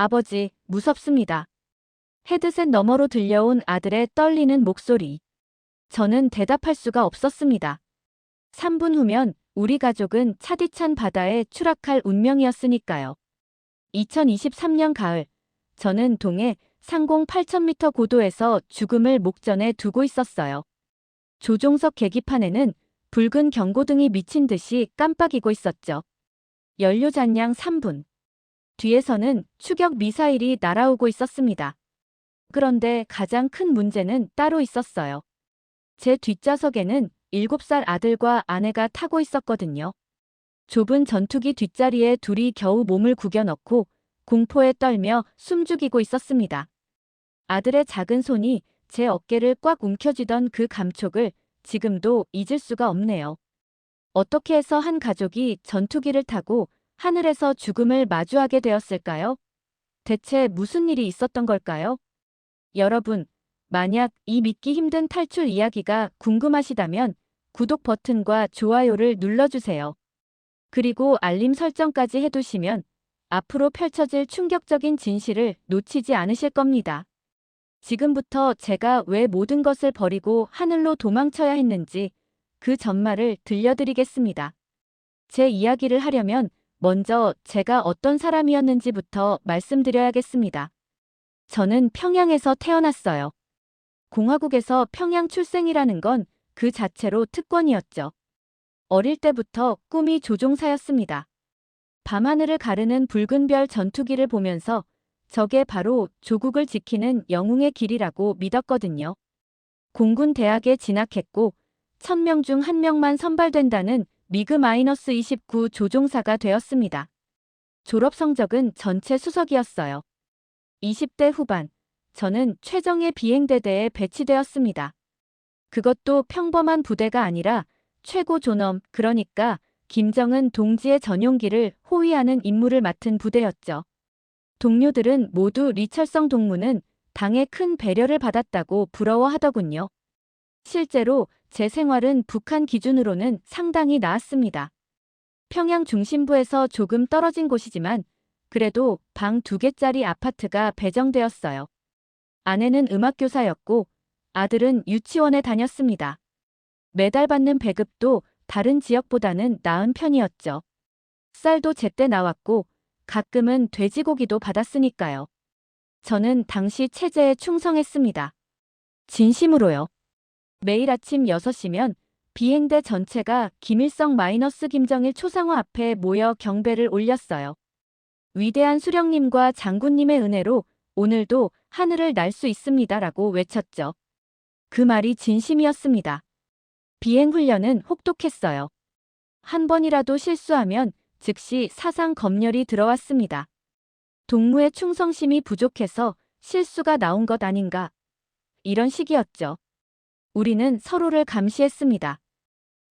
아버지, 무섭습니다. 헤드셋 너머로 들려온 아들의 떨리는 목소리. 저는 대답할 수가 없었습니다. 3분 후면 우리 가족은 차디찬 바다에 추락할 운명이었으니까요. 2023년 가을, 저는 동해 상공 8,000m 고도에서 죽음을 목전에 두고 있었어요. 조종석 계기판에는 붉은 경고등이 미친 듯이 깜빡이고 있었죠. 연료 잔량 3분. 뒤에서는 추격 미사일이 날아오고 있었습니다. 그런데 가장 큰 문제는 따로 있었어요. 제 뒷좌석에는 7살 아들과 아내가 타고 있었거든요. 좁은 전투기 뒷자리에 둘이 겨우 몸을 구겨 넣고 공포에 떨며 숨죽이고 있었습니다. 아들의 작은 손이 제 어깨를 꽉 움켜쥐던 그 감촉을 지금도 잊을 수가 없네요. 어떻게 해서 한 가족이 전투기를 타고 하늘에서 죽음을 마주하게 되었을까요? 대체 무슨 일이 있었던 걸까요? 여러분, 만약 이 믿기 힘든 탈출 이야기가 궁금하시다면 구독 버튼과 좋아요를 눌러주세요. 그리고 알림 설정까지 해두시면 앞으로 펼쳐질 충격적인 진실을 놓치지 않으실 겁니다. 지금부터 제가 왜 모든 것을 버리고 하늘로 도망쳐야 했는지 그 전말을 들려드리겠습니다. 제 이야기를 하려면 먼저 제가 어떤 사람이었는지부터 말씀드려야겠습니다. 저는 평양에서 태어났어요. 공화국에서 평양 출생이라는 건 그 자체로 특권이었죠. 어릴 때부터 꿈이 조종사였습니다. 밤하늘을 가르는 붉은 별 전투기를 보면서 저게 바로 조국을 지키는 영웅의 길이라고 믿었거든요. 공군 대학에 진학했고 1000명 중 1명만 선발된다는 미그-29 조종사가 되었습니다. 졸업 성적은 전체 수석이었어요. 20대 후반, 저는 최정예 비행대대에 배치되었습니다. 그것도 평범한 부대가 아니라 최고 존엄, 그러니까 김정은 동지의 전용기를 호위하는 임무를 맡은 부대였죠. 동료들은 모두 리철성 동무는 당의 큰 배려를 받았다고 부러워하더군요. 실제로 제 생활은 북한 기준으로는 상당히 나았습니다. 평양 중심부에서 조금 떨어진 곳이지만 그래도 방 두 개짜리 아파트가 배정되었어요. 아내는 음악교사였고 아들은 유치원에 다녔습니다. 매달 받는 배급도 다른 지역보다는 나은 편이었죠. 쌀도 제때 나왔고 가끔은 돼지고기도 받았으니까요. 저는 당시 체제에 충성했습니다. 진심으로요. 매일 아침 6시면 비행대 전체가 김일성 마이너스 김정일 초상화 앞에 모여 경배를 올렸어요. 위대한 수령님과 장군님의 은혜로 오늘도 하늘을 날 수 있습니다 라고 외쳤죠. 그 말이 진심이었습니다. 비행 훈련은 혹독했어요. 한 번이라도 실수하면 즉시 사상 검열이 들어왔습니다. 동무의 충성심이 부족해서 실수가 나온 것 아닌가. 이런 식이었죠. 우리는 서로를 감시했습니다.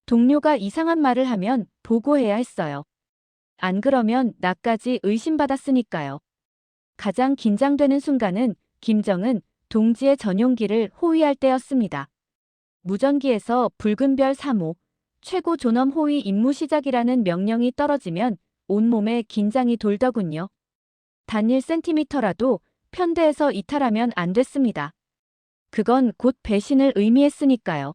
동료가 이상한 말을 하면 보고해야 했어요. 안 그러면 나까지 의심받았으니까요. 가장 긴장되는 순간은 김정은 동지의 전용기를 호위할 때였습니다. 무전기에서 붉은 별 3호, 최고 존엄 호위 임무 시작이라는 명령이 떨어지면 온몸에 긴장이 돌더군요. 단 1cm라도 편대에서 이탈하면 안 됐습니다. 그건 곧 배신을 의미했으니까요.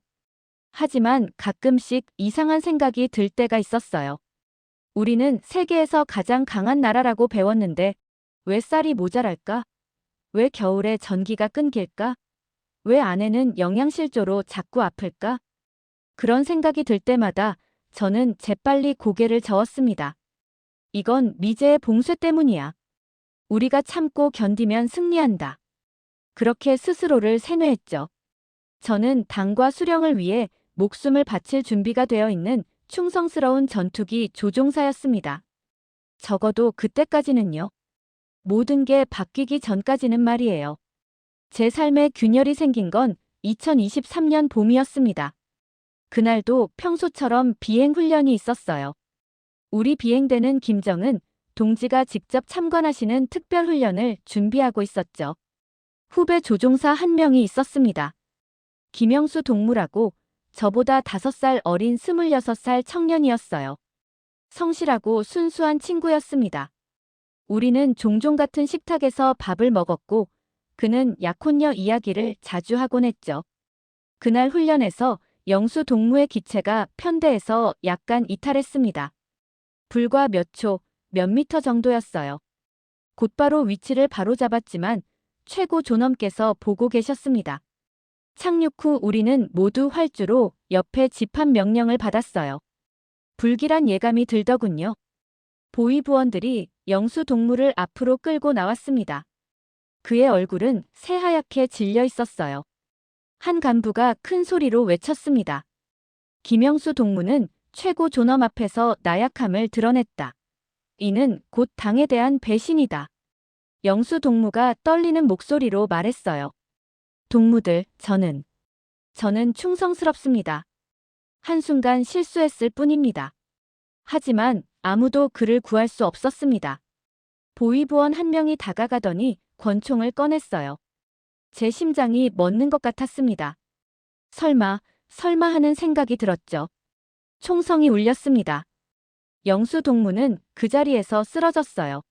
하지만 가끔씩 이상한 생각이 들 때가 있었어요. 우리는 세계에서 가장 강한 나라라고 배웠는데 왜 쌀이 모자랄까? 왜 겨울에 전기가 끊길까? 왜 아내는 영양실조로 자꾸 아플까? 그런 생각이 들 때마다 저는 재빨리 고개를 저었습니다. 이건 미제의 봉쇄 때문이야. 우리가 참고 견디면 승리한다. 그렇게 스스로를 세뇌했죠. 저는 당과 수령을 위해 목숨을 바칠 준비가 되어 있는 충성스러운 전투기 조종사였습니다. 적어도 그때까지는요. 모든 게 바뀌기 전까지는 말이에요. 제 삶에 균열이 생긴 건 2023년 봄이었습니다. 그날도 평소처럼 비행 훈련이 있었어요. 우리 비행대는 김정은 동지가 직접 참관하시는 특별 훈련을 준비하고 있었죠. 후배 조종사 한 명이 있었습니다. 김영수 동무라고 저보다 5살 어린 26살 청년이었어요. 성실하고 순수한 친구였습니다. 우리는 종종 같은 식탁에서 밥을 먹었고 그는 약혼녀 이야기를 자주 하곤 했죠. 그날 훈련에서 영수 동무의 기체가 편대에서 약간 이탈했습니다. 불과 몇 초, 몇 미터 정도였어요. 곧바로 위치를 바로잡았지만 최고 존엄께서 보고 계셨습니다. 착륙 후 우리는 모두 활주로 옆에 집합 명령을 받았어요. 불길한 예감이 들더군요. 보위부원들이 영수 동무를 앞으로 끌고 나왔습니다. 그의 얼굴은 새하얗게 질려 있었어요. 한 간부가 큰 소리로 외쳤습니다. 김영수 동무는 최고 존엄 앞에서 나약함을 드러냈다. 이는 곧 당에 대한 배신이다. 영수 동무가 떨리는 목소리로 말했어요. 동무들, 저는, 저는 충성스럽습니다. 한순간 실수했을 뿐입니다. 하지만 아무도 그를 구할 수 없었습니다. 보위부원 한 명이 다가가더니 권총을 꺼냈어요. 제 심장이 멎는 것 같았습니다. 설마, 설마 하는 생각이 들었죠. 총성이 울렸습니다. 영수 동무는 그 자리에서 쓰러졌어요.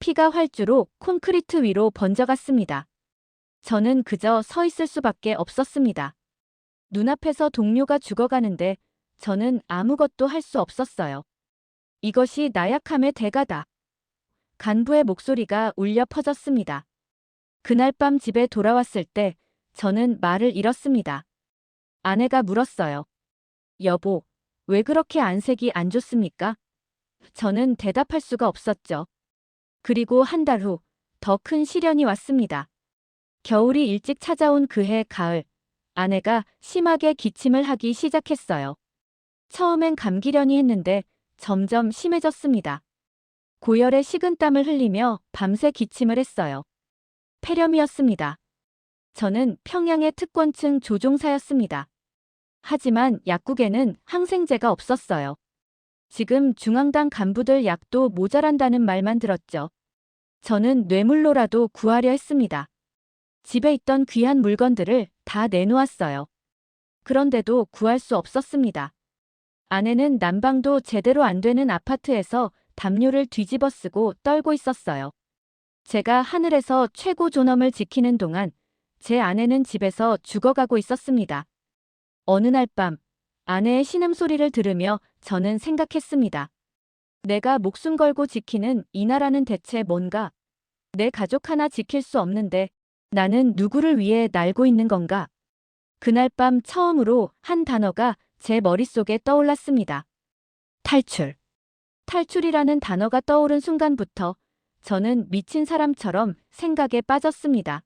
피가 활주로 콘크리트 위로 번져갔습니다. 저는 그저 서 있을 수밖에 없었습니다. 눈앞에서 동료가 죽어가는데 저는 아무것도 할 수 없었어요. 이것이 나약함의 대가다. 간부의 목소리가 울려 퍼졌습니다. 그날 밤 집에 돌아왔을 때 저는 말을 잃었습니다. 아내가 물었어요. 여보, 왜 그렇게 안색이 안 좋습니까? 저는 대답할 수가 없었죠. 그리고 한 달 후 더 큰 시련이 왔습니다. 겨울이 일찍 찾아온 그해 가을, 아내가 심하게 기침을 하기 시작했어요. 처음엔 감기려니 했는데 점점 심해졌습니다. 고열에 식은땀을 흘리며 밤새 기침을 했어요. 폐렴이었습니다. 저는 평양의 특권층 조종사였습니다. 하지만 약국에는 항생제가 없었어요. 지금 중앙당 간부들 약도 모자란다는 말만 들었죠. 저는 뇌물로라도 구하려 했습니다. 집에 있던 귀한 물건들을 다 내놓았어요. 그런데도 구할 수 없었습니다. 아내는 난방도 제대로 안 되는 아파트에서 담요를 뒤집어 쓰고 떨고 있었어요. 제가 하늘에서 최고 존엄을 지키는 동안 제 아내는 집에서 죽어가고 있었습니다. 어느 날 밤 아내의 신음소리를 들으며 저는 생각했습니다. 내가 목숨 걸고 지키는 이 나라는 대체 뭔가? 내 가족 하나 지킬 수 없는데 나는 누구를 위해 날고 있는 건가? 그날 밤 처음으로 한 단어가 제 머릿속에 떠올랐습니다. 탈출. 탈출이라는 단어가 떠오른 순간부터 저는 미친 사람처럼 생각에 빠졌습니다.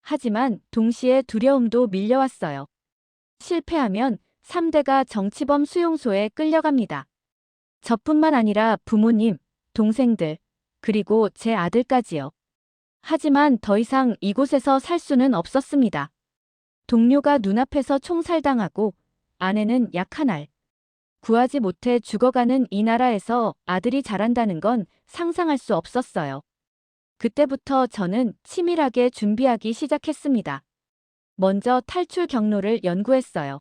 하지만 동시에 두려움도 밀려왔어요. 실패하면 3대가 정치범 수용소에 끌려갑니다. 저뿐만 아니라 부모님, 동생들, 그리고 제 아들까지요. 하지만 더 이상 이곳에서 살 수는 없었습니다. 동료가 눈앞에서 총살당하고 아내는 약한 알. 구하지 못해 죽어가는 이 나라에서 아들이 자란다는 건 상상할 수 없었어요. 그때부터 저는 치밀하게 준비하기 시작했습니다. 먼저 탈출 경로를 연구했어요.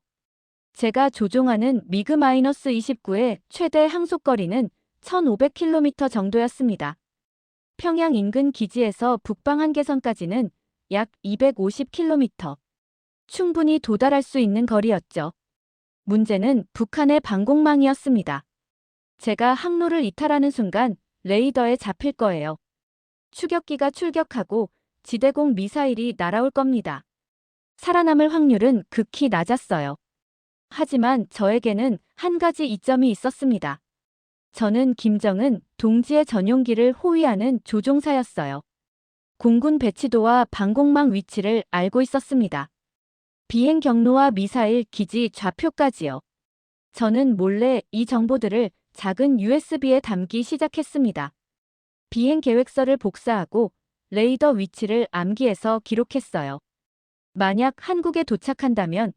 제가 조종하는 미그-29의 최대 항속거리는 1500km 정도였습니다. 평양 인근 기지에서 북방 한계선까지는 약 250km. 충분히 도달할 수 있는 거리였죠. 문제는 북한의 방공망이었습니다. 제가 항로를 이탈하는 순간 레이더에 잡힐 거예요. 추격기가 출격하고 지대공 미사일이 날아올 겁니다. 살아남을 확률은 극히 낮았어요. 하지만 저에게는 한 가지 이점이 있었습니다. 저는 김정은 동지의 전용기를 호위하는 조종사였어요. 공군 배치도와 방공망 위치를 알고 있었습니다. 비행 경로와 미사일 기지 좌표까지요. 저는 몰래 이 정보들을 작은 USB에 담기 시작했습니다. 비행 계획서를 복사하고 레이더 위치를 암기해서 기록했어요. 만약 한국에 도착한다면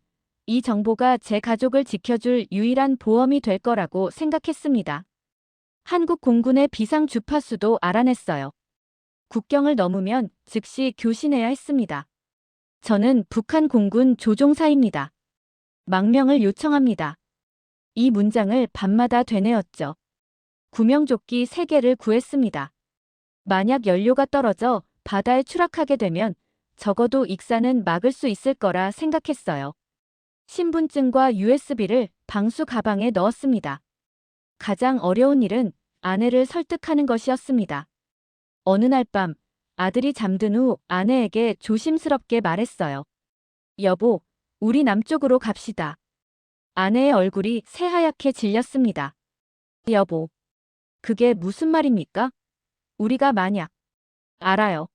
이 정보가 제 가족을 지켜줄 유일한 보험이 될 거라고 생각했습니다. 한국 공군의 비상 주파수도 알아냈어요. 국경을 넘으면 즉시 교신해야 했습니다. 저는 북한 공군 조종사입니다. 망명을 요청합니다. 이 문장을 밤마다 되뇌었죠. 구명조끼 3개를 구했습니다. 만약 연료가 떨어져 바다에 추락하게 되면 적어도 익사는 막을 수 있을 거라 생각했어요. 신분증과 USB를 방수 가방에 넣었습니다. 가장 어려운 일은 아내를 설득하는 것이었습니다. 어느 날 밤 아들이 잠든 후 아내에게 조심스럽게 말했어요. 여보, 우리 남쪽으로 갑시다. 아내의 얼굴이 새하얗게 질렸습니다. 여보, 그게 무슨 말입니까? 우리가 만약 알아요.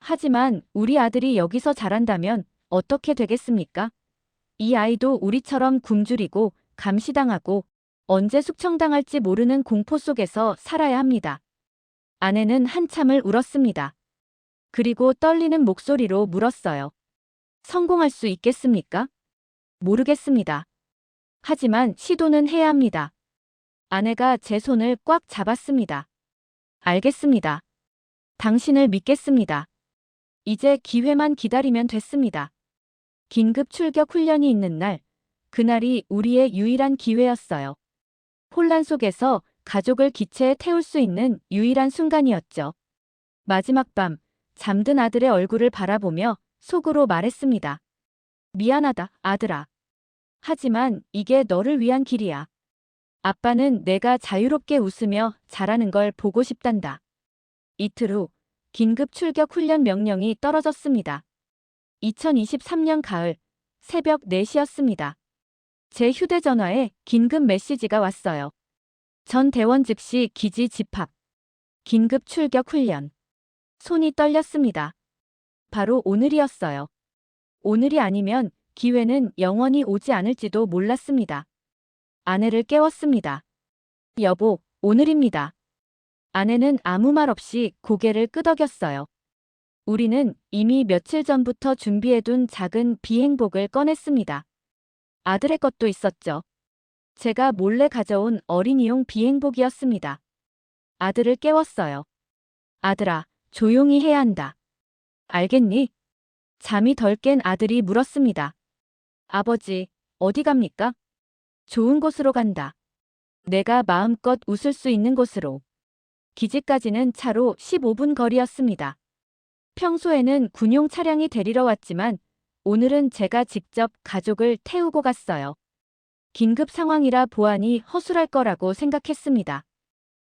하지만 우리 아들이 여기서 자란다면 어떻게 되겠습니까? 이 아이도 우리처럼 굶주리고 감시당하고 언제 숙청당할지 모르는 공포 속에서 살아야 합니다. 아내는 한참을 울었습니다. 그리고 떨리는 목소리로 물었어요. 성공할 수 있겠습니까? 모르겠습니다. 하지만 시도는 해야 합니다. 아내가 제 손을 꽉 잡았습니다. 알겠습니다. 당신을 믿겠습니다. 이제 기회만 기다리면 됐습니다. 긴급 출격 훈련이 있는 날, 그날이 우리의 유일한 기회였어요. 혼란 속에서 가족을 기체에 태울 수 있는 유일한 순간이었죠. 마지막 밤, 잠든 아들의 얼굴을 바라보며 속으로 말했습니다. 미안하다, 아들아. 하지만 이게 너를 위한 길이야. 아빠는 내가 자유롭게 웃으며 자라는 걸 보고 싶단다. 이틀 후 긴급 출격 훈련 명령이 떨어졌습니다. 2023년 가을 새벽 4시였습니다. 제 휴대전화에 긴급 메시지가 왔어요. 전 대원 즉시 기지 집합. 긴급 출격 훈련. 손이 떨렸습니다. 바로 오늘이었어요. 오늘이 아니면 기회는 영원히 오지 않을지도 몰랐습니다. 아내를 깨웠습니다. 여보, 오늘입니다. 아내는 아무 말 없이 고개를 끄덕였어요. 우리는 이미 며칠 전부터 준비해둔 작은 비행복을 꺼냈습니다. 아들의 것도 있었죠. 제가 몰래 가져온 어린이용 비행복이었습니다. 아들을 깨웠어요. 아들아, 조용히 해야 한다. 알겠니? 잠이 덜 깬 아들이 물었습니다. 아버지, 어디 갑니까? 좋은 곳으로 간다. 내가 마음껏 웃을 수 있는 곳으로. 기지까지는 차로 15분 거리였습니다. 평소에는 군용 차량이 데리러 왔지만 오늘은 제가 직접 가족을 태우고 갔어요. 긴급 상황이라 보안이 허술할 거라고 생각했습니다.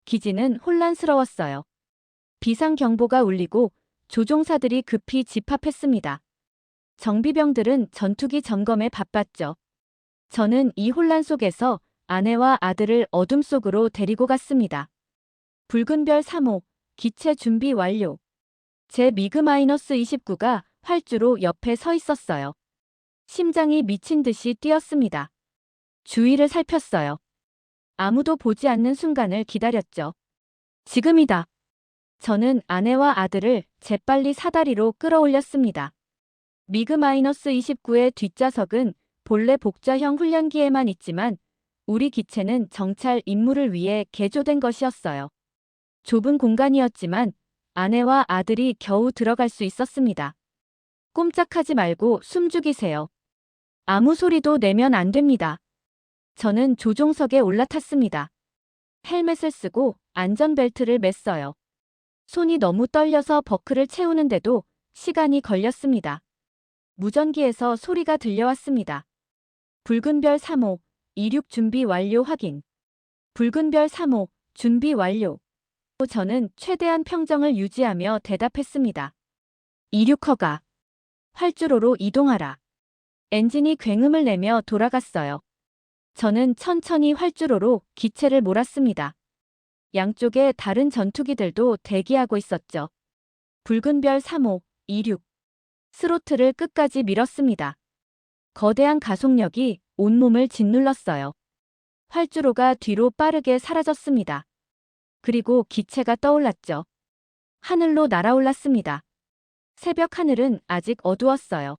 기지는 혼란스러웠어요. 비상경보가 울리고 조종사들이 급히 집합했습니다. 정비병들은 전투기 점검에 바빴죠. 저는 이 혼란 속에서 아내와 아들을 어둠 속으로 데리고 갔습니다. 붉은 별 3호, 기체 준비 완료. 제 미그-29가 활주로 옆에 서 있었어요. 심장이 미친 듯이 뛰었습니다. 주위를 살폈어요. 아무도 보지 않는 순간을 기다렸죠. 지금이다. 저는 아내와 아들을 재빨리 사다리로 끌어올렸습니다. 미그-29의 뒷좌석은 본래 복좌형 훈련기에만 있지만 우리 기체는 정찰 임무를 위해 개조된 것이었어요. 좁은 공간이었지만 아내와 아들이 겨우 들어갈 수 있었습니다. 꼼짝하지 말고 숨죽이세요. 아무 소리도 내면 안 됩니다. 저는 조종석에 올라탔습니다. 헬멧을 쓰고 안전벨트를 맸어요. 손이 너무 떨려서 버클을 채우는데도 시간이 걸렸습니다. 무전기에서 소리가 들려왔습니다. 붉은 별 3호, 이륙 준비 완료 확인. 붉은 별 3호, 준비 완료. 저는 최대한 평정을 유지하며 대답했습니다. 이륙 허가. 활주로로 이동하라. 엔진이 굉음을 내며 돌아갔어요. 저는 천천히 활주로로 기체를 몰았습니다. 양쪽에 다른 전투기들도 대기하고 있었죠. 붉은 별 3호, 이륙. 스로틀을 끝까지 밀었습니다. 거대한 가속력이 온몸을 짓눌렀어요. 활주로가 뒤로 빠르게 사라졌습니다. 그리고 기체가 떠올랐죠. 하늘로 날아올랐습니다. 새벽 하늘은 아직 어두웠어요.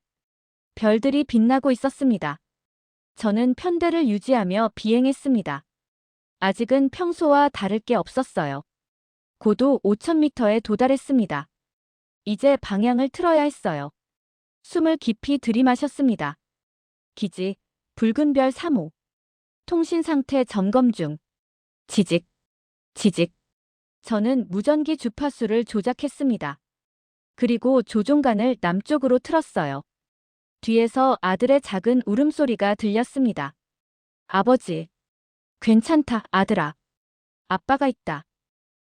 별들이 빛나고 있었습니다. 저는 편대를 유지하며 비행했습니다. 아직은 평소와 다를 게 없었어요. 고도 5,000m에 도달했습니다. 이제 방향을 틀어야 했어요. 숨을 깊이 들이마셨습니다. 기지, 붉은 별 3호. 통신 상태 점검 중. 지직, 지직. 저는 무전기 주파수를 조작했습니다. 그리고 조종간을 남쪽으로 틀었어요. 뒤에서 아들의 작은 울음소리가 들렸습니다. 아버지. 괜찮다, 아들아. 아빠가 있다.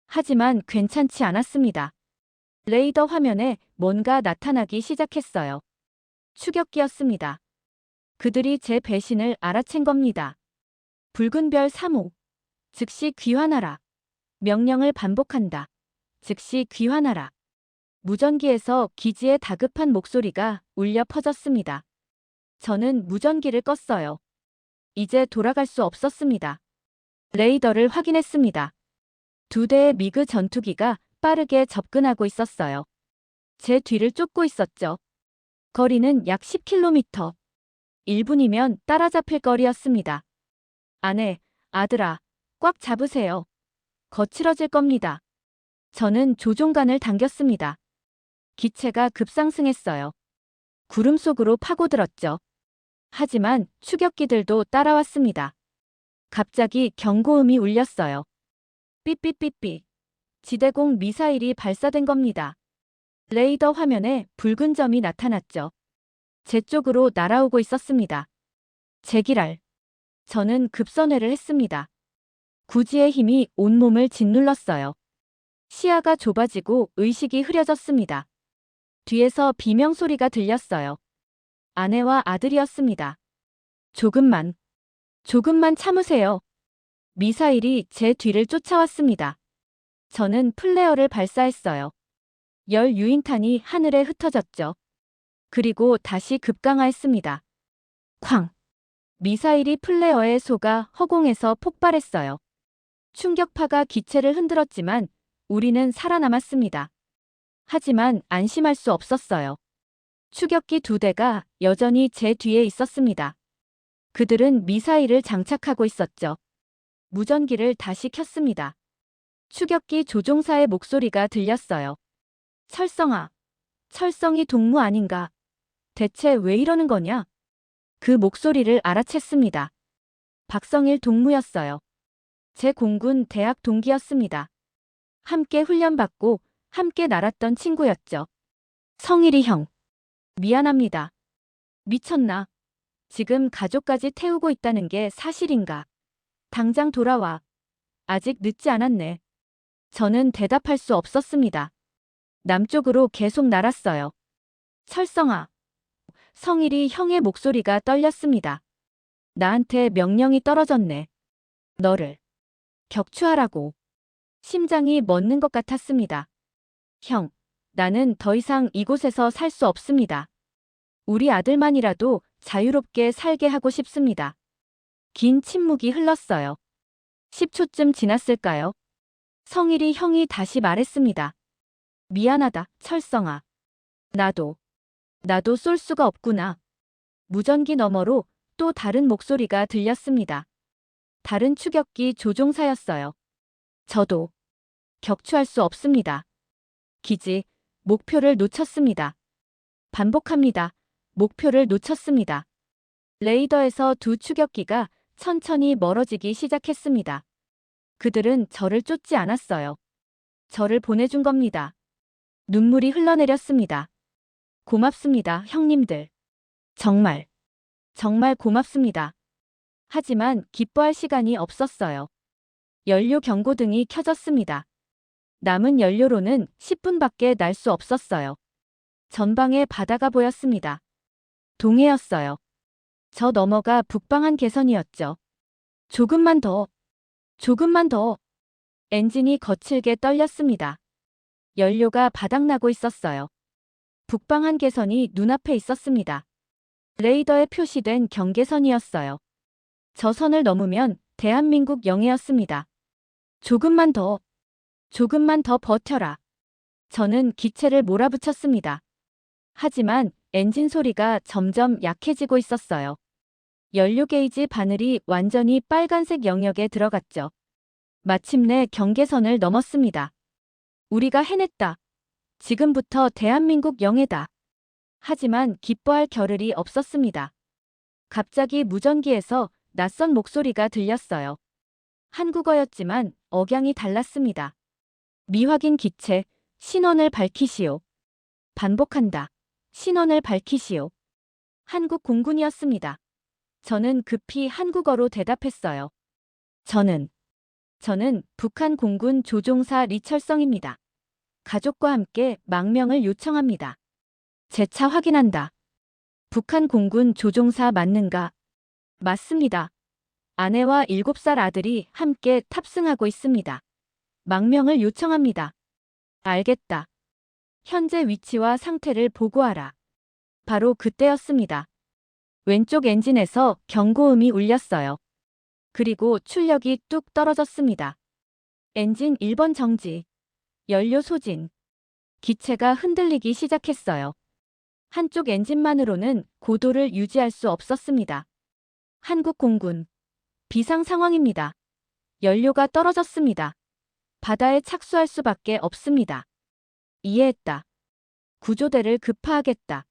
하지만 괜찮지 않았습니다. 레이더 화면에 뭔가 나타나기 시작했어요. 추격기였습니다. 그들이 제 배신을 알아챈 겁니다. 붉은 별 3호. 즉시 귀환하라. 명령을 반복한다. 즉시 귀환하라. 무전기에서 기지의 다급한 목소리가 울려 퍼졌습니다. 저는 무전기를 껐어요. 이제 돌아갈 수 없었습니다. 레이더를 확인했습니다. 두 대의 미그 전투기가 빠르게 접근하고 있었어요. 제 뒤를 쫓고 있었죠. 거리는 약 10km. 1분이면 따라잡힐 거리였습니다. 아내, 아들아, 꽉 잡으세요. 거칠어질 겁니다. 저는 조종간을 당겼습니다. 기체가 급상승했어요. 구름 속으로 파고들었죠. 하지만 추격기들도 따라왔습니다. 갑자기 경고음이 울렸어요. 삐삐삐삐. 지대공 미사일이 발사된 겁니다. 레이더 화면에 붉은 점이 나타났죠. 제 쪽으로 날아오고 있었습니다. 제기랄. 저는 급선회를 했습니다. 구지의 힘이 온몸을 짓눌렀어요. 시야가 좁아지고 의식이 흐려졌습니다. 뒤에서 비명소리가 들렸어요. 아내와 아들이었습니다. 조금만, 조금만 참으세요. 미사일이 제 뒤를 쫓아왔습니다. 저는 플레어를 발사했어요. 열 유인탄이 하늘에 흩어졌죠. 그리고 다시 급강하했습니다. 쾅! 미사일이 플레어에 속아 허공에서 폭발했어요. 충격파가 기체를 흔들었지만 우리는 살아남았습니다. 하지만 안심할 수 없었어요. 추격기 두 대가 여전히 제 뒤에 있었습니다. 그들은 미사일을 장착하고 있었죠. 무전기를 다시 켰습니다. 추격기 조종사의 목소리가 들렸어요. 철성아, 철성이 동무 아닌가? 대체 왜 이러는 거냐? 그 목소리를 알아챘습니다. 박성일 동무였어요. 제 공군 대학 동기였습니다. 함께 훈련받고 함께 날았던 친구였죠. 성일이 형. 미안합니다. 미쳤나? 지금 가족까지 태우고 있다는 게 사실인가? 당장 돌아와. 아직 늦지 않았네. 저는 대답할 수 없었습니다. 남쪽으로 계속 날았어요. 철성아. 성일이 형의 목소리가 떨렸습니다. 나한테 명령이 떨어졌네. 너를 격추하라고. 심장이 멎는 것 같았습니다. 형, 나는 더 이상 이곳에서 살 수 없습니다. 우리 아들만이라도 자유롭게 살게 하고 싶습니다. 긴 침묵이 흘렀어요. 10초쯤 지났을까요? 성일이 형이 다시 말했습니다. 미안하다, 철성아. 나도. 나도 쏠 수가 없구나. 무전기 너머로 또 다른 목소리가 들렸습니다. 다른 추격기 조종사였어요. 저도 격추할 수 없습니다. 기지, 목표를 놓쳤습니다. 반복합니다. 목표를 놓쳤습니다. 레이더에서 두 추격기가 천천히 멀어지기 시작했습니다. 그들은 저를 쫓지 않았어요. 저를 보내준 겁니다. 눈물이 흘러내렸습니다. 고맙습니다, 형님들. 정말, 정말 고맙습니다. 하지만 기뻐할 시간이 없었어요. 연료 경고등이 켜졌습니다. 남은 연료로는 10분밖에 날 수 없었어요. 전방에 바다가 보였습니다. 동해였어요. 저 너머가 북방한 개선이었죠. 조금만 더, 조금만 더. 엔진이 거칠게 떨렸습니다. 연료가 바닥나고 있었어요. 북방한 개선이 눈앞에 있었습니다. 레이더에 표시된 경계선이었어요. 저 선을 넘으면 대한민국 영해였습니다. 조금만 더, 조금만 더 버텨라. 저는 기체를 몰아붙였습니다. 하지만 엔진 소리가 점점 약해지고 있었어요. 연료 게이지 바늘이 완전히 빨간색 영역에 들어갔죠. 마침내 경계선을 넘었습니다. 우리가 해냈다. 지금부터 대한민국 영해다. 하지만 기뻐할 겨를이 없었습니다. 갑자기 무전기에서 낯선 목소리가 들렸어요. 한국어였지만 억양이 달랐습니다. 미확인 기체, 신원을 밝히시오. 반복한다. 신원을 밝히시오. 한국 공군이었습니다. 저는 급히 한국어로 대답했어요. 저는, 저는 북한 공군 조종사 리철성입니다. 가족과 함께 망명을 요청합니다. 재차 확인한다. 북한 공군 조종사 맞는가? 맞습니다. 아내와 7살 아들이 함께 탑승하고 있습니다. 망명을 요청합니다. 알겠다. 현재 위치와 상태를 보고하라. 바로 그때였습니다. 왼쪽 엔진에서 경고음이 울렸어요. 그리고 출력이 뚝 떨어졌습니다. 엔진 1번 정지. 연료 소진. 기체가 흔들리기 시작했어요. 한쪽 엔진만으로는 고도를 유지할 수 없었습니다. 한국 공군. 비상 상황입니다. 연료가 떨어졌습니다. 바다에 착수할 수밖에 없습니다. 이해했다. 구조대를 급파하겠다.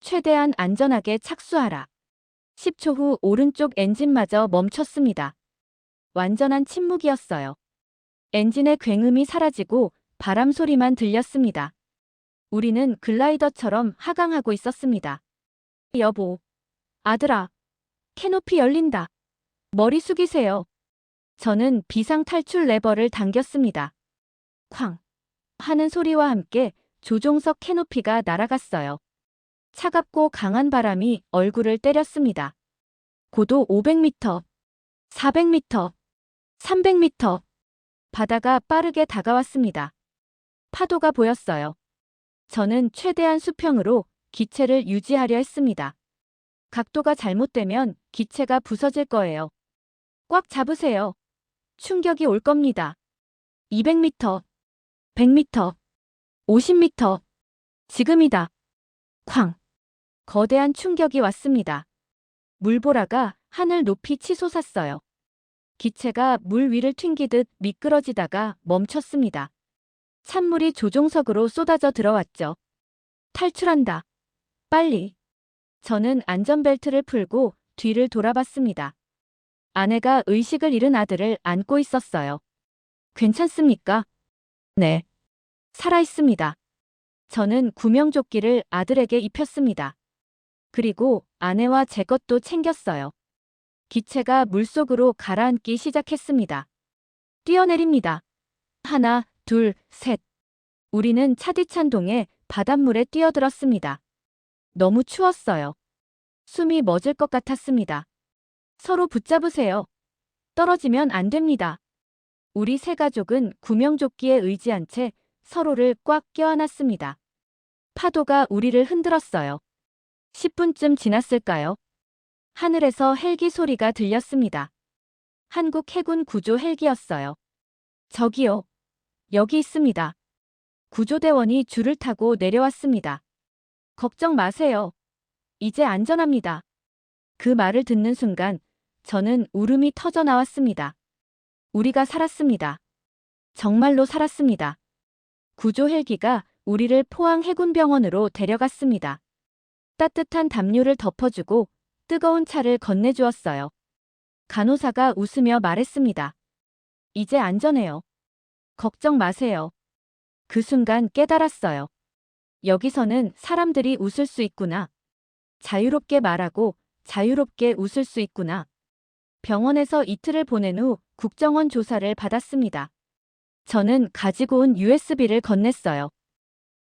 최대한 안전하게 착수하라. 10초 후 오른쪽 엔진마저 멈췄습니다. 완전한 침묵이었어요. 엔진의 굉음이 사라지고 바람 소리만 들렸습니다. 우리는 글라이더처럼 하강하고 있었습니다. 여보. 아들아. 캐노피 열린다. 머리 숙이세요. 저는 비상 탈출 레버를 당겼습니다. 쾅. 하는 소리와 함께 조종석 캐노피가 날아갔어요. 차갑고 강한 바람이 얼굴을 때렸습니다. 고도 500m, 400m, 300m. 바다가 빠르게 다가왔습니다. 파도가 보였어요. 저는 최대한 수평으로 기체를 유지하려 했습니다. 각도가 잘못되면 기체가 부서질 거예요. 꽉 잡으세요. 충격이 올 겁니다. 200m, 100m, 50m. 지금이다. 쾅. 거대한 충격이 왔습니다. 물보라가 하늘 높이 치솟았어요. 기체가 물 위를 튕기듯 미끄러지다가 멈췄습니다. 찬물이 조종석으로 쏟아져 들어왔죠. 탈출한다. 빨리. 저는 안전벨트를 풀고 뒤를 돌아봤습니다. 아내가 의식을 잃은 아들을 안고 있었어요. 괜찮습니까? 네. 살아있습니다. 저는 구명조끼를 아들에게 입혔습니다. 그리고 아내와 제 것도 챙겼어요. 기체가 물속으로 가라앉기 시작했습니다. 뛰어내립니다. 하나, 둘, 셋. 우리는 차디찬 동에 바닷물에 뛰어들었습니다. 너무 추웠어요. 숨이 멎을 것 같았습니다. 서로 붙잡으세요. 떨어지면 안 됩니다. 우리 세 가족은 구명조끼에 의지한 채 서로를 꽉 껴안았습니다. 파도가 우리를 흔들었어요. 10분쯤 지났을까요? 하늘에서 헬기 소리가 들렸습니다. 한국 해군 구조 헬기였어요. 저기요. 여기 있습니다. 구조대원이 줄을 타고 내려왔습니다. 걱정 마세요. 이제 안전합니다. 그 말을 듣는 순간 저는 울음이 터져 나왔습니다. 우리가 살았습니다. 정말로 살았습니다. 구조 헬기가 우리를 포항 해군병원으로 데려갔습니다. 따뜻한 담요를 덮어주고 뜨거운 차를 건네주었어요. 간호사가 웃으며 말했습니다. 이제 안전해요. 걱정 마세요. 그 순간 깨달았어요. 여기서는 사람들이 웃을 수 있구나. 자유롭게 말하고 자유롭게 웃을 수 있구나. 병원에서 이틀을 보낸 후 국정원 조사를 받았습니다. 저는 가지고 온 USB를 건넸어요.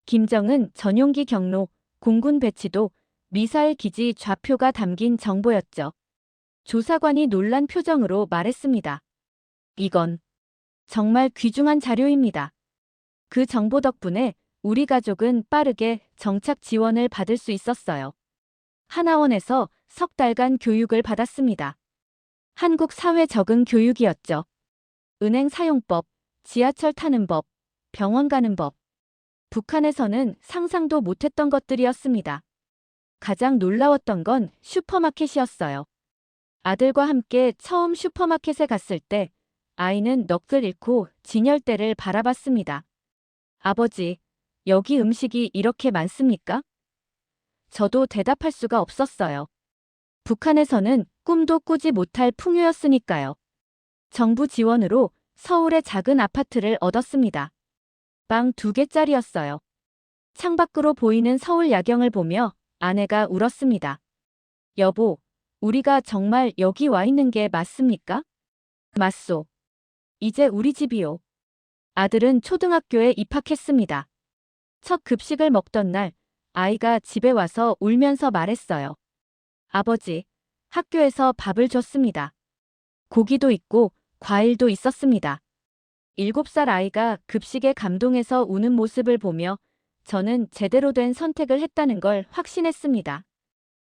김정은 전용기 경로, 공군 배치도, 미사일 기지 좌표가 담긴 정보였죠. 조사관이 놀란 표정으로 말했습니다. 이건 정말 귀중한 자료입니다. 그 정보 덕분에 우리 가족은 빠르게 정착 지원을 받을 수 있었어요. 하나원에서 석 달간 교육을 받았습니다. 한국 사회 적응 교육이었죠. 은행 사용법, 지하철 타는 법, 병원 가는 법. 북한에서는 상상도 못했던 것들이었습니다. 가장 놀라웠던 건 슈퍼마켓이었어요. 아들과 함께 처음 슈퍼마켓에 갔을 때 아이는 넋을 잃고 진열대를 바라봤습니다. 아버지, 여기 음식이 이렇게 많습니까? 저도 대답할 수가 없었어요. 북한에서는 꿈도 꾸지 못할 풍요였으니까요. 정부 지원으로 서울의 작은 아파트를 얻었습니다. 방 두 개짜리였어요. 창밖으로 보이는 서울 야경을 보며 아내가 울었습니다. 여보, 우리가 정말 여기 와 있는 게 맞습니까? 맞소. 이제 우리 집이요. 아들은 초등학교에 입학했습니다. 첫 급식을 먹던 날, 아이가 집에 와서 울면서 말했어요. 아버지, 학교에서 밥을 줬습니다. 고기도 있고 과일도 있었습니다. 일곱 살 아이가 급식에 감동해서 우는 모습을 보며 저는 제대로 된 선택을 했다는 걸 확신했습니다.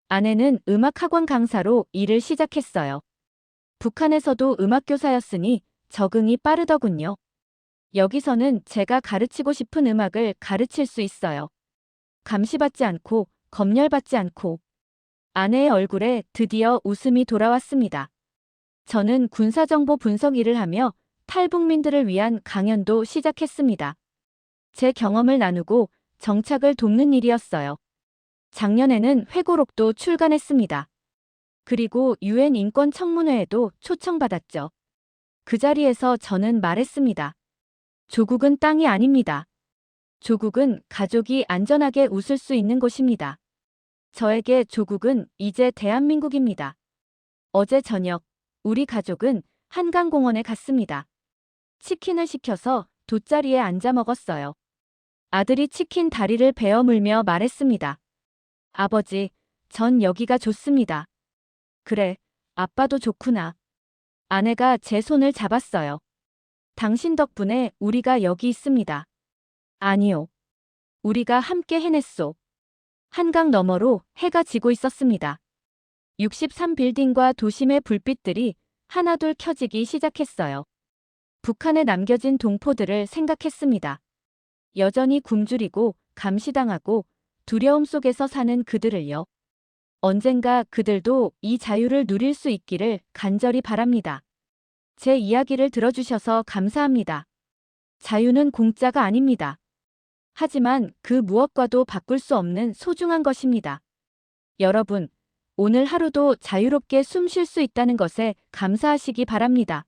아내는 음악학원 강사로 일을 시작했어요. 북한에서도 음악교사였으니 적응이 빠르더군요. 여기서는 제가 가르치고 싶은 음악을 가르칠 수 있어요. 감시받지 않고 검열받지 않고 아내의 얼굴에 드디어 웃음이 돌아왔습니다. 저는 군사정보 분석 일을 하며 탈북민들을 위한 강연도 시작했습니다. 제 경험을 나누고 정착을 돕는 일이었어요. 작년에는 회고록도 출간했습니다. 그리고 유엔 인권 청문회에도 초청받았죠. 그 자리에서 저는 말했습니다. 조국은 땅이 아닙니다. 조국은 가족이 안전하게 웃을 수 있는 곳입니다. 저에게 조국은 이제 대한민국입니다. 어제 저녁, 우리 가족은 한강공원에 갔습니다. 치킨을 시켜서 돗자리에 앉아 먹었어요. 아들이 치킨 다리를 베어 물며 말했습니다. 아버지, 전 여기가 좋습니다. 그래, 아빠도 좋구나. 아내가 제 손을 잡았어요. 당신 덕분에 우리가 여기 있습니다. 아니요. 우리가 함께 해냈소. 한강 너머로 해가 지고 있었습니다. 63빌딩과 도심의 불빛들이 하나둘 켜지기 시작했어요. 북한에 남겨진 동포들을 생각했습니다. 여전히 굶주리고 감시당하고 두려움 속에서 사는 그들을요. 언젠가 그들도 이 자유를 누릴 수 있기를 간절히 바랍니다. 제 이야기를 들어주셔서 감사합니다. 자유는 공짜가 아닙니다. 하지만 그 무엇과도 바꿀 수 없는 소중한 것입니다. 여러분, 오늘 하루도 자유롭게 숨 쉴 수 있다는 것에 감사하시기 바랍니다.